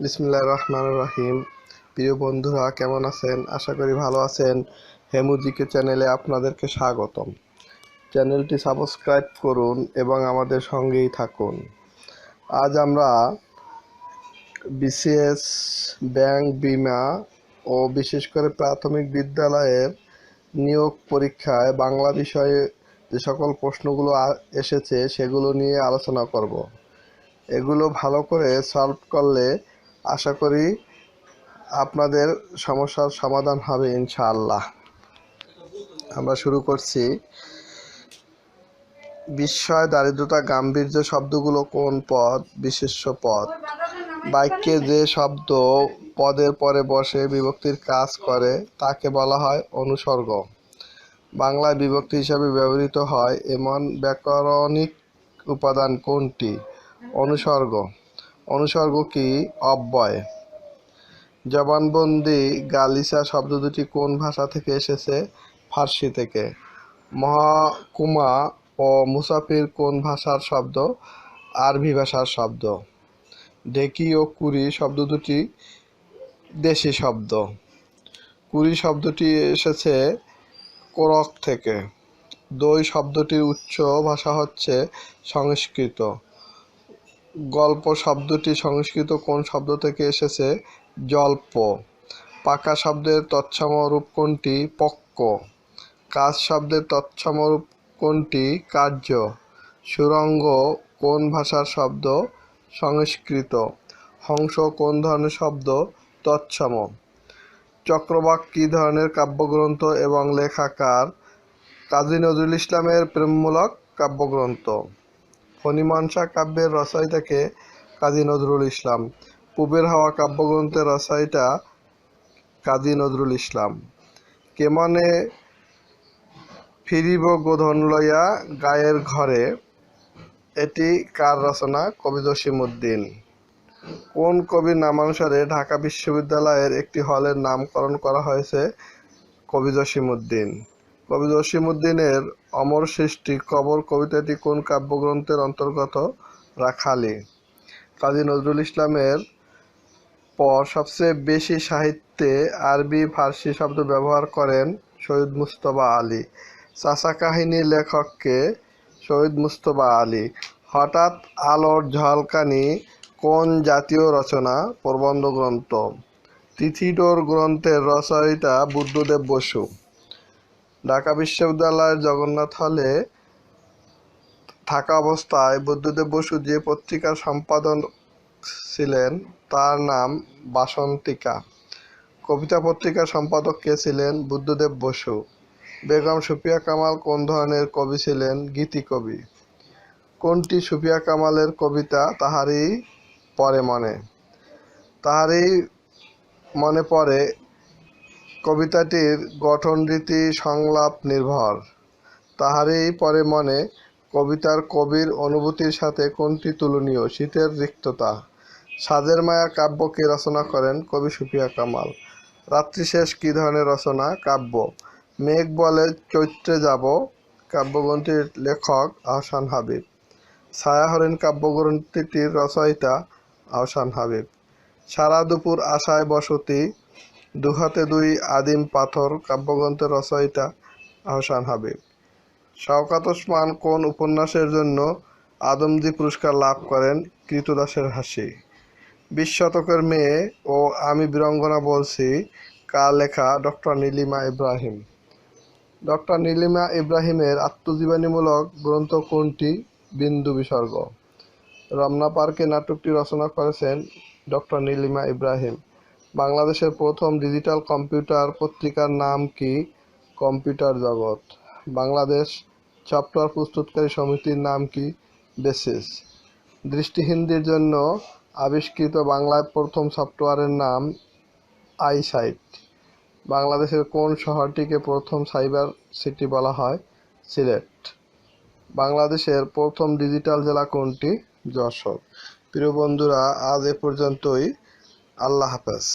বিসমিল্লাহ রহমান রাহিম। প্রিয় বন্ধুরা, কেমন আছেন? আশা করি ভালো আছেন। হেমুজিকে চ্যানেলে আপনাদেরকে স্বাগতম। চ্যানেলটি সাবস্ক্রাইব করুন এবং আমাদের সঙ্গেই থাকুন। আজ আমরা বিসিএস ব্যাংক বিমা ও বিশেষ করে প্রাথমিক বিদ্যালয়ের নিয়োগ পরীক্ষায় বাংলা বিষয়ে যে সকল প্রশ্নগুলো এসেছে সেগুলো নিয়ে আলোচনা করব। এগুলো ভালো করে সলভ করলে আশা করি আপনাদের সমস্যার সমাধান হবে ইনশাআল্লাহ। আমরা শুরু করছি। বিস্ময় দারিদ্রতা গাম্ভীর্য শব্দগুলো কোন পদ? বিশেষ্য পদ। বাক্যে যে শব্দ পদের পরে বসে বিভক্তির কাজ করে, তাকে বলা হয় অনুসর্গ। বাংলায় বিভক্তি হিসাবে ব্যবহৃত হয় এমন ব্যাকরণিক উপাদান কোনটি? অনুসর্গ। অনুসর্গ কি? অব্যয়। জবানবন্দি গালিসা শব্দ দুটি কোন ভাষা থেকে এসেছে? ফার্সি থেকে। মহাকুমা ও মুসাফির কোন ভাষার শব্দ? আরবি ভাষার শব্দ। ঢেকি ও কুড়ি শব্দ দুটি দেশি শব্দ। কুড়ি শব্দটি এসেছে কোরক থেকে। দই শব্দটির উচ্চ ভাষা হচ্ছে সংস্কৃত। গল্প শব্দটি সংস্কৃত কোন শব্দ থেকে এসেছে? জল্প। পাকা শব্দের তৎসম রূপ কোনটি? পক্ক। কাজ শব্দের তৎসম রূপ কোনটি? কার্য। সুরঙ্গ কোন ভাষার শব্দ? সংস্কৃত। হংস কোন ধরনের শব্দ? তৎসম। চক্রবাক কী ধরনের কাব্যগ্রন্থ এবং লেখাকার? কাজী নজরুল ইসলামের প্রেমমূলক কাব্যগ্রন্থ। ফণিমনসা কাব্যের রচয়িতাকে কাজী নজরুল ইসলাম, পূবের হাওয়া কাব্যগ্রন্থের রচয়িতা কাজী নজরুল ইসলাম। কেমনে ফিরিব গোধন লইয়া গায়ের ঘরে, এটি কার রচনা? কবি জসিমউদ্দিন। কোন কবির নামানুসারে ঢাকা বিশ্ববিদ্যালয়ের একটি হলের নামকরণ করা হয়েছে? কবি জসিমউদ্দিন। কবি জসিমউদ্দিনের অমর সৃষ্টি, কবর কবিতাটি কোন কাব্যগ্রন্থের অন্তর্গত? রাখালি। কাজী নজরুল ইসলামের পর সবচেয়ে বেশি সাহিত্যে আরবি, ফার্সি শব্দ ব্যবহার করেন সৈয়দ মুস্তফা আলী। চাচা কাহিনী লেখককে শহীদ মুস্তফা আলী। হঠাৎ আলোর ঝলকানি কোন জাতীয় রচনা? প্রবন্ধ গ্রন্থ। তিথিডোর গ্রন্থের রচয়িতা বুদ্ধদেব বসু। ঢাকা বিশ্ববিদ্যালয়ের জগন্নাথ হলে থাকা অবস্থায় বুদ্ধদেব বসু যে পত্রিকার সম্পাদক ছিলেন, তার নাম বাসন্তিকা। কবিতা পত্রিকার সম্পাদক কে ছিলেন? বুদ্ধদেব বসু। বেগম সুফিয়া কামাল কোন ধরনের কবি ছিলেন? গীতি কবি। কোনটি সুফিয়া কামালের কবিতা? তাহারই পরে মনে। তাহারই মনে পড়ে কবিতাটির গঠনরীতি সংলাপ নির্ভর। তাহারই পরে মনে কবিতার কবির অনুভূতির সাথে কোনটি তুলনীয়, শীতের রিক্ততা। সাজের মায়া কাব্যকে রচনা করেন কবি সুফিয়া কামাল? রাত্রিশেষ কী ধরনের রচনা, কাব্য? মেঘ বলে চৈত্রে যাব, কাব্যগ্রন্থির লেখক আহসান হাবিব। ছায়াহরিণ কাব্যগ্রন্থিটির রচয়িতা আহসান হাবিব। সারা দুপুর আশায় বসতি দুহাতে দুই আদিম পাথর কাব্যগ্রন্থের রচয়িতা আহসান হাবিব। শওকাত ওসমান কোন উপন্যাসের জন্য আদমজি পুরস্কার লাভ করেন কৃতদাসের হাসি? বিশ শতকের মেয়ে ও আমি বীরঙ্গনা বলছি, কার লেখা ডক্টর নীলিমা ইব্রাহিম? ডক্টর নীলিমা ইব্রাহিমের আত্মজীবনীমূলক গ্রন্থ কোনটি? বিন্দু বিসর্গ। রমনা পার্কে নাটকটি রচনা করেছেন ডক্টর নীলিমা ইব্রাহিম। বাংলাদেশের প্রথম ডিজিটাল কম্পিউটার পত্রিকার নাম কি? কম্পিউটার জগৎ। বাংলাদেশ সফটওয়্যার প্রস্তুতকারী সমিতির নাম কি? বেসিস। দৃষ্টিহীনদের জন্য আবিষ্কৃত বাংলায় প্রথম সফটওয়্যারের নাম আইসাইট। বাংলাদেশের কোন শহরটিকে প্রথম সাইবার সিটি বলা হয়? সিলেট। বাংলাদেশের প্রথম ডিজিটাল জেলা কোনটি? যশোর। প্রিয় বন্ধুরা, আজ এ পর্যন্তই। আল্লাহ হাফেজ।